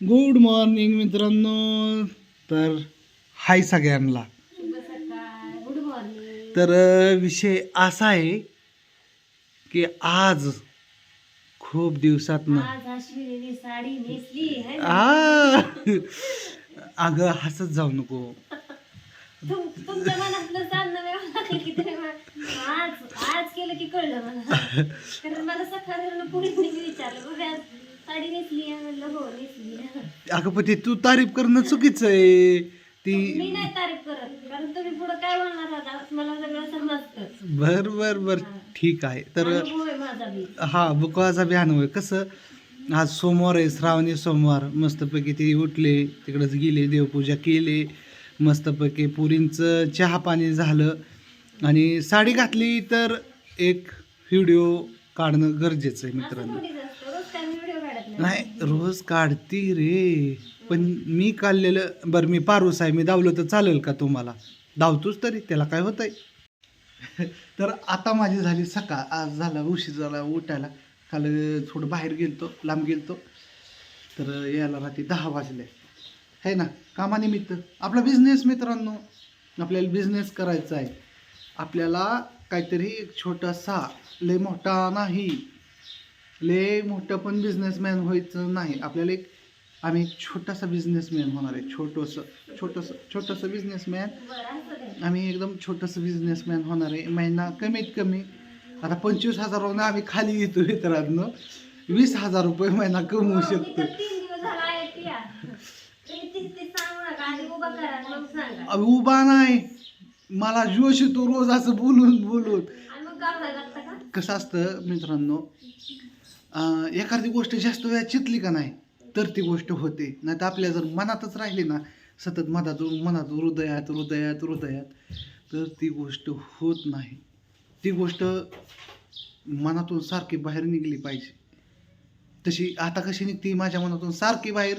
Good morning मित्रांनो. तर हाय सगळ्यांना. तर विषय असा आहे की आज खूप दिवसात ना आज अश्विनीने साडी नेसली है ना? आ! अगं हसत जाऊ नको. आज केलं की कळलं मला. साडी नेसली आहे म्हणलं हो नेसली. अगं पण ते तू तारीफ करणं चुकीचं आहे. ती मी नाही तारीफ करत कारण तुम्ही पुढे काय बोलणार होता मला सगळं समजतं बर बर बर. ठीक आहे. तर अनुभव आहे माझा बी हा बुकवाचा बिहान होय कसं? आज सोमवार आहे श्रावणी सोमवार. मस्तपैकी ते उठले तिकडंच गेले देवपूजा केली. मस्तपैकी पुरींचं चहा पाणी झालं. आणि साडी घातली तर एक व्हिडिओ काढणं गरजेचं आहे असं मित्रांनो रोज काय व्हिडिओ काढत नाही रोज काढती रे. पण मी काढलेलं बरं मी पारूस आहे मी धावलं तर चालेल का तुम्हाला? धावतोच तरी त्याला काय होतंय? तर आता माझी झाली सकाळ आज झाला उशीर झाला उठायला. काल थोडं बाहेर गेलतो लांब गेलतो. तर यायला रात्री दहा वाजले. है ना कामानिमित्त. आपला बिझनेस मित्रांनो आपल्याला बिझनेस करायचा आहे. आपल्याला काहीतरी एक छोटासा लय मोठा नाही. लय मोठं पण बिझनेसमॅन व्हायचं नाही. आपल्याला एक आम्ही एक छोटासा बिझनेसमॅन होणार आहे. छोटंसं छोटंसं छोटंसं बिझनेसमॅन आम्ही एकदम छोटंसं बिझनेसमॅन होणार आहे. महिना कमीत कमी आता पंचवीस हजारावरून आम्ही खाली येतो मित्रांनो वीस हजार रुपये महिना कमवू हो, शकतो. उभं नाही. मला जोश येतो रोज असं बोलून बोलून. कसं असतं मित्रांनो एखादी गोष्ट जास्त वेळा चितली का नाही तर ती गोष्ट होते. नाही तर आपल्या जर मनातच राहिली ना सतत मनात मनात हृदयात हृदयात हृदयात तर ती गोष्ट होत नाही. ती गोष्ट मनातून सारखी बाहेर निघली पाहिजे. तशी आता कशी निघते माझ्या मनातून सारखी बाहेर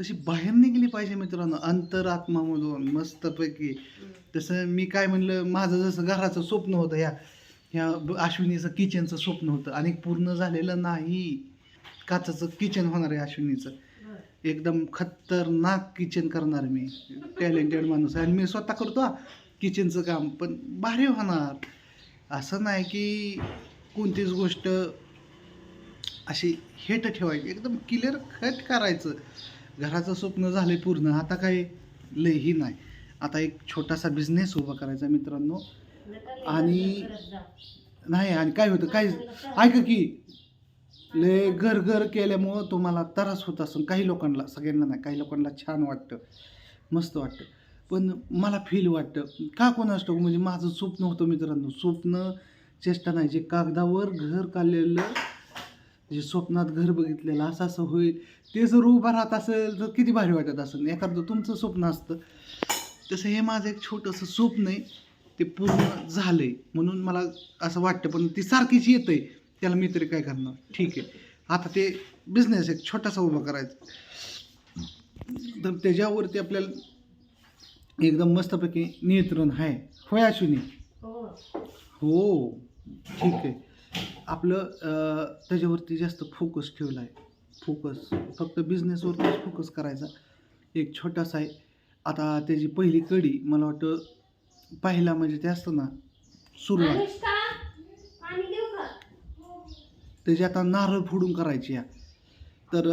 तशी बाहेर निघली पाहिजे मित्रांनो. अंतरात्मामधून मस्तपैकी. तसं मी काय म्हणलं माझं जसं घराचं स्वप्न होतं ह्या ह्या अश्विनीचं किचनचं स्वप्न होतं. आणि पूर्ण झालेलं नाही. काचाचं किचन होणार आहे अश्विनीचं. एकदम खतरनाक किचन करणार मी. टॅलेंटेड माणूस आहे. आणि मी स्वतः करतो किचनचं काम. पण भारी होणार. असं नाही की कोणतीच गोष्ट अशी हेट ठेवायची. एकदम क्लिअर खट करायचं. घराचं स्वप्न झालं पूर्ण. आता काय लयही नाही. आता एक छोटासा बिझनेस उभा करायचा मित्रांनो. आणि- नाही आणि काय होतं काय ऐका की लय घर घर केल्यामुळं तुम्हाला त्रास होत असून काही लोकांना सगळ्यांना नाही काही लोकांना छान वाटतं मस्त वाटतं. पण मला फील वाटतं का कोण असतो म्हणजे माझं स्वप्न होतं मित्रांनो स्वप्न चेष्टा नाही जे कागदावर घर काढलेलं जे स्वप्नात घर बघितलेलं असं असं होईल ते जर उभं राहत असेल तर किती भारी वाटत असेल. एखादं तुमचं स्वप्न असतं. तसं हे माझं एक छोटंसं स्वप्न आहे. ते पूर्ण झालंय. म्हणून मला असं वाटतं पण ती सारखीच येतंय. त्याला मी तरी काय करणार? ठीक आहे. आता ते बिझनेस एक छोटासा उभा करायचा. तर त्याच्यावरती आपल्याला एकदम मस्तपैकी नियंत्रण आहे. होय अश्विनी? हो. हो. ठीक आहे. आपलं त्याच्यावरती जास्त फोकस ठेवला आहे फोकस फक्त बिझनेसवरतीच फोकस करायचा. एक छोटासा आहे. आता त्याची पहिली कडी मला वाटतं पहिला म्हणजे ते असतं ना सुरुवात त्याची आता नारळ फोडून करायची या तर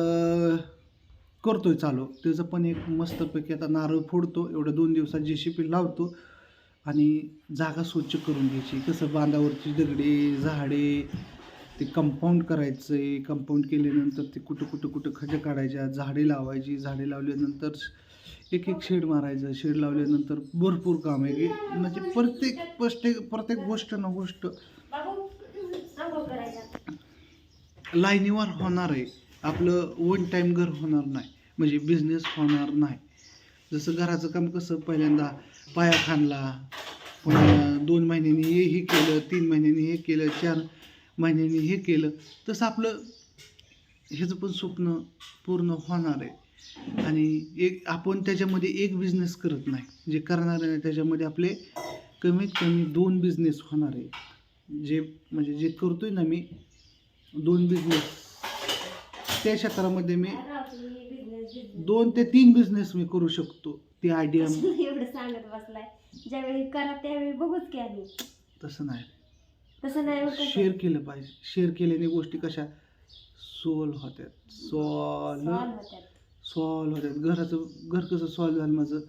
करतोय चालू. त्याचं पण एक मस्तपैकी आता नारळ फोडतो. एवढ्या दोन दिवसात जे शिपी लावतो. आणि जागा स्वच्छ करून घ्यायची. कसं बांधावरची दगडे झाडे ते कंपाऊंड करायचं आहे कंपाऊंड केल्यानंतर ते कुठं कुठं कुठं खड्डे काढायच्या झाडे लावायची. झाडे लावल्यानंतर एक एक शेड मारायचं शेड लावल्यानंतर भरपूर काम आहे. की म्हणजे प्रत्येक प्रत्येक प्रत्येक गोष्ट ना गोष्ट लाईनीवर होणार आहे. आपलं वन टाईम घर होणार नाही. म्हणजे बिझनेस होणार नाही. जसं घराचं काम कसं पहिल्यांदा पाया खाणला पुन्हा दोन महिन्यांनी हे हे केलं तीन महिन्यांनी हे केलं चार महिन्यांनी हे केलं. तसं आपलं ह्याचं पण स्वप्न पूर्ण होणार आहे. आणि एक आपण त्याच्यामध्ये एक बिझनेस करत नाही. जे करणार आहे त्याच्यामध्ये आपले कमीत कमी दोन बिझनेस होणार आहे जे म्हणजे जे करतोय ना मी दोन बिझनेस त्या क्षेत्रामध्ये मी. दोन ते तीन बिझनेस मी करू शकतो. ती आयडिया एवढं सांगत बसलाय. ज्यावेळी करा त्यावेळी बघूच की आम्ही. तसं नाही. तसं नाही? शेअर केलं पाहिजे. शेअर केल्याने गोष्टी कशा सॉल्व होत्यात सॉल्व होत्यात. सॉल्व होत्यात घराचं घर कसं सॉल्व झालं माझं?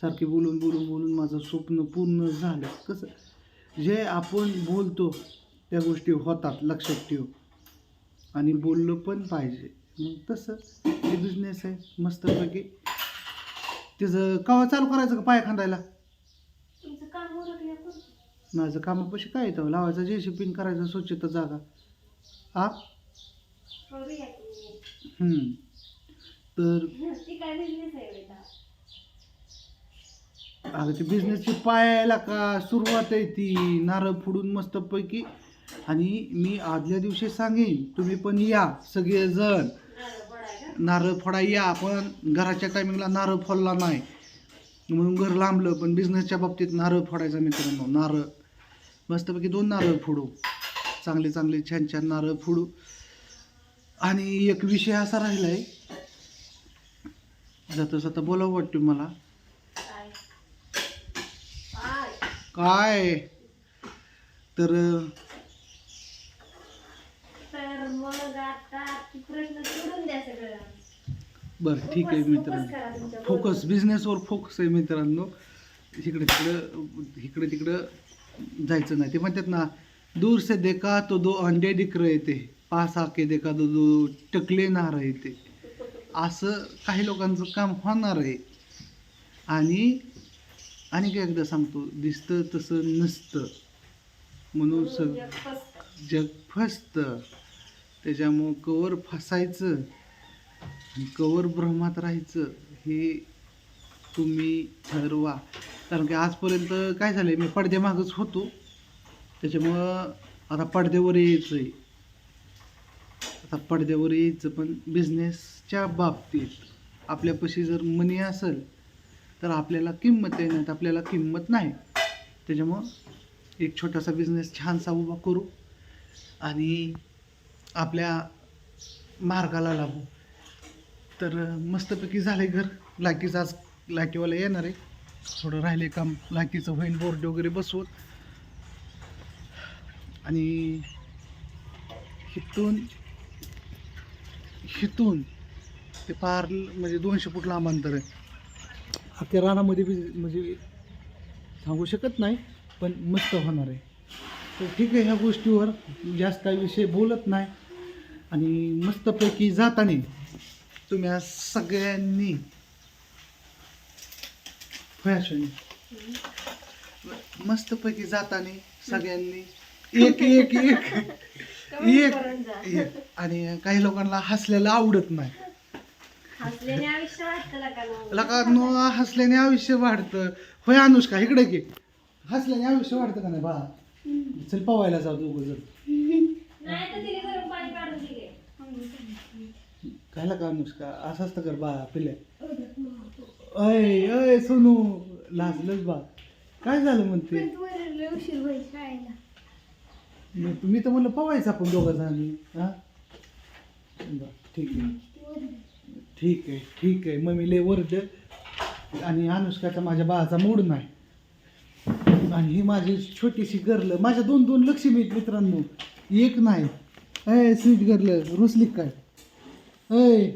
सारखे बोलून बोलून बोलून माझं स्वप्न पूर्ण झालं. कसं? जे आपण बोलतो त्या गोष्टी होतात लक्षात ठेव. आणि बोललं पण पाहिजे. मग तसं हे बिझनेस आहे. मस्तपैकी. त्याचं कवा चालू करायचं का पाय खांदायला? माझं कामापाशी काय येतं? लावायचं जे पिन करायचं स्वच्छता जागा. आ. तर? अगं ते बिझनेसची पायाला का सुरुवात आहे ती? नारळ फोडून मस्तपैकी. आणि मी आदल्या दिवशी सांगेन तुम्ही पण या सगळेजण? नारळ फोडा या. आपण घराच्या टायमिंगला नारळ फोडला नाही. म्हणून घर लांबलं पण बिझनेसच्या बाबतीत नारळ फोडायचा मित्रांनो नारळ. मस्तपैकी दोन नारळ फोडू. चांगले चांगले छान छान नारळ फोडू. आणि एक विषय असा राहिला आहे जाता जाता बोलावं वाटतं मला. काय? तर तर मग आता ती प्रश्न सोडून द्या सगळं. बरं ठीक आहे मित्रांनो. फोकस. बिझनेसवर फोकस आहे मित्रांनो. इकडे तिकडं इकडे तिकडं जायचं नाही. ते म्हणतात ना दूर से देखा तो दो अंडे दिख रहे थे. पास आके देखा तो दो टकले ना रहे थे. असं काही लोकांचं काम होणार आहे. आणि आणि काय एकदा सांगतो दिसतं तसं नसतं. म्हणून सग जग फसतं. त्याच्यामुळं कवर फसायचं कवर भ्रमात राहायचं हे तुम्ही ठरवा. कारण की आजपर्यंत काय झालं मी पडद्यामागच होतो. त्याच्यामुळं आता पडद्यावर यायचं आहे आता पडद्यावर यायचं पण बिझनेसच्या बाबतीत आपल्यापाशी जर मनी असेल तर आपल्याला किंमत आहे नाही तर आपल्याला किंमत नाही. त्याच्यामुळं एक छोटासा बिझनेस छानसा उभा करू आणि आपल्या मार्गाला लागू. तर मस्तपैकी झालं घर. लाकीचं आज लाकीवाला येणार आहे. थोडं राहिले काम. लाकीचं होईन बोर्ड वगैरे बसवत. आणि हिथून हिथून ते पार म्हणजे दोनशे फूट लांब अंतर आहे. अख्ख्या रानामध्ये बी म्हणजे सांगू शकत नाही पण मस्त होणार आहे. तर ठीक आहे ह्या गोष्टीवर जास्त काही विषय बोलत नाही. आणि मस्तपैकी जाताना तुम्ही सगळ्यांनी फॅशन मस्तपैकी जाताना सगळ्यांनी एक एक एक. एक. एक. आणि काही लोकांना हसलेलं आवडत नाही. हसल्याने आयुष्य वाटतं लका मग. लका नो हसल्याने आयुष्य वाढतं. होय अनुष्का इकडे की हसल्याने आयुष्य वाढतं का नाही बा चल पवायला जाऊ दोघं जर नाही तर तिने गरम पाणी काढून दिले. कायला का अनुष्का? असं असतं कर बा पिल्या अय अय सोनू. लाजलंच बा काय झालं म्हणते? उशीर होईल शाळेला मी मी तर म्हणलं पवायचं आपण दोघं जणांनी हा? बरं, ठीक आहे. ठीक आहे ठीक आहे. मग मी लय वरड आणि अनुष्काचा माझ्या बाळाचा मूड नाही. आणि ही माझी छोटीशी गर्ल माझ्या दोन दोन लक्ष्मी आहेत मित्रांनो. एक नाही. अय स्वीट गर्ल रुसली काय? अय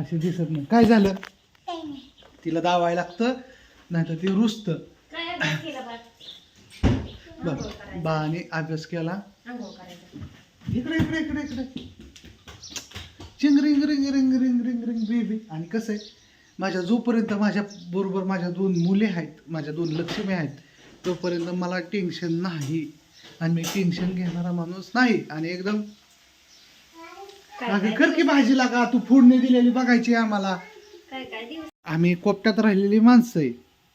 असे दिसत नाही. काय झालं? तिला दावायला लागतं नाही तर ती रुसतं काय अभ्यास केला बा बरं. बाने अभ्यास केला. आंघोळ करायचं. इकडे इकडे इकडे इकडे. चिंग ring ring ring ring ring ring baby आणि कसं आहे माझ्या जोपर्यंत माझ्या बरोबर माझ्या दोन मुले आहेत माझ्या दोन लक्ष्मी आहेत तोपर्यंत मला टेन्शन नाही. आणि मी टेन्शन घेणारा माणूस नाही. आणि एकदम अगं कर की भाजीला का? तू फोडणी दिलेली बघायची आम्हाला. काय काय दिवस? आम्ही कोपट्यात राहिलेली माणसं आहे.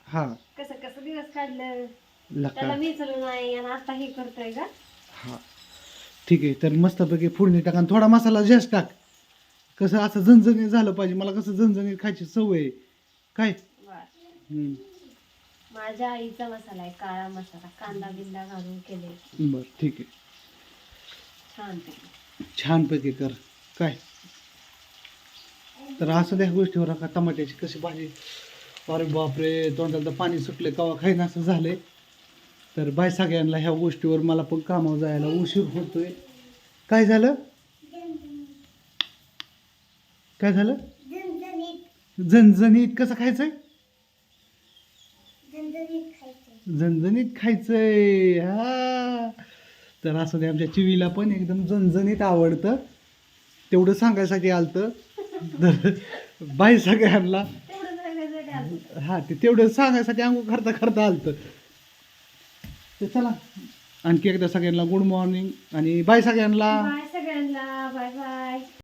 हा. कसं कसं दिवस काढलं? त्याला विचारलं नाही आणि आता हे करतोय का हा. ठीक आहे तर मस्तपैकी फोडणी टाक आणि थोडा मसाला जास्त टाक. कसं असं झणझणीत झालं पाहिजे मला कसं झणझणीत खायची सवय आहे. काय? हम्म. माझ्या आईचा मसाला आहे काळा मसाला कांदा बिंदा घालून केले बरं ठीक आहे. छान पैकी छानपैकी कर. काय? तर असं त्या गोष्टीवर का टमाट्याची कशी भाजी? अरे बापरे तोंडाला तर पाणी सुटले कवा खाईन असं झालंय. तर बाय सगळ्यांना ह्या गोष्टीवर मला पण कामावर जायला उशीर होतोय. काय झालं? काय झालं? झणझणीत कसं खायचंय? झणझणीत खायचंय. हा. तर असं ते आमच्या चिवीला पण एकदम झणझणीत आवडतं. तेवढं सांगायसाठी आलतं. तर बाई सगळ्यांना. हा ते तेवढं सांगायसाठी अंगू करता करता आलतं. ते चला आणखी एकदा सगळ्यांना गुड मॉर्निंग आणि बाय सगळ्यांना. बाय सगळ्यांना. Bye bye